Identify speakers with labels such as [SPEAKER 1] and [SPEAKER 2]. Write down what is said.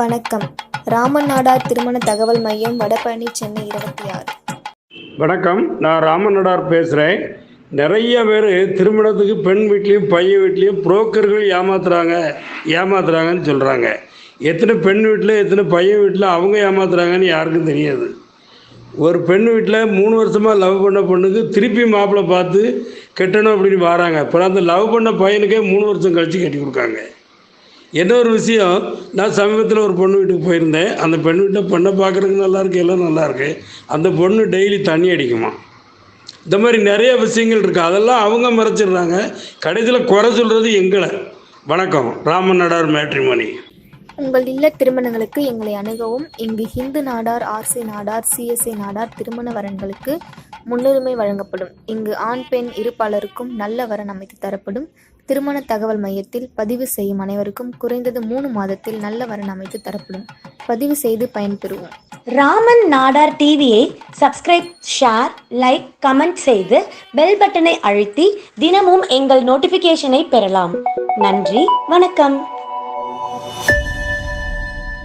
[SPEAKER 1] வணக்கம். ராமன் நாடார் திருமண தகவல் மையம் வடபழனி சென்னை இருபத்தி ஆறு.
[SPEAKER 2] வணக்கம். நான் ராமநடார் பேசுகிறேன் நிறைய பேர் திருமணத்துக்கு பெண் வீட்லேயும் பையன் வீட்லேயும் புரோக்கர்கள் ஏமாத்துறாங்க ஏமாத்துறாங்கன்னு சொல்கிறாங்க எத்தனை பெண் வீட்டில் எத்தனை பையன் வீட்டில் அவங்க ஏமாத்துறாங்கன்னு யாருக்கும் தெரியாது. ஒரு பெண் வீட்டில் மூணு வருஷமாக லவ் பண்ண பொண்ணுக்கு திருப்பி மாப்பிள்ளை பார்த்து கட்டணும் அப்படின்னு வராங்க. அப்புறம் அந்த லவ் பண்ண பையனுக்கே மூணு வருஷம் கழித்து கட்டி கொடுக்காங்க. என்ன ஒரு விஷயம் நான் சமீபத்தில் ஒரு பொண்ணு வீட்டுக்கு போயிருந்தேன். அந்த பெண் வீட்டில் பொண்ணை பார்க்குறதுக்கு நல்லாயிருக்கு எல்லாம் நல்லாயிருக்கு அந்த பொண்ணு டெய்லி தண்ணி அடிக்குமா? இந்த மாதிரி நிறைய விஷயங்கள் இருக்குது அதெல்லாம் அவங்க மறைச்சிடுறாங்க. கடைசியில் குறை சொல்கிறது எங்களை. வணக்கம். ராமன் நடார் மேட்ரிமணி
[SPEAKER 1] உங்கள் இல்ல திருமணங்களுக்கு எங்களை அணுகவும் இங்கு ஹிந்து நாடார் ஆர்சி நாடார் சிஎஸ்ஐ நாடார் திருமண வரன்களுக்கு முன்னுரிமை வழங்கப்படும். இங்கு ஆண் பெண் இருப்பாளருக்கும் நல்ல வரன் அமைத்து தரப்படும். திருமண தகவல் மையத்தில் பதிவு செய்யும் அனைவருக்கும் குறைந்தது மூணு மாதத்தில் நல்ல வரன் அமைத்து தரப்படும். பதிவு செய்து பயன்பெறுவோம்.
[SPEAKER 3] ராமன் நாடார் டிவியை சப்ஸ்கிரைப் ஷேர் லைக் கமெண்ட் செய்து பெல் பட்டனை அழுத்தி தினமும் எங்கள் நோட்டிஃபிகேஷனை பெறலாம். நன்றி வணக்கம்.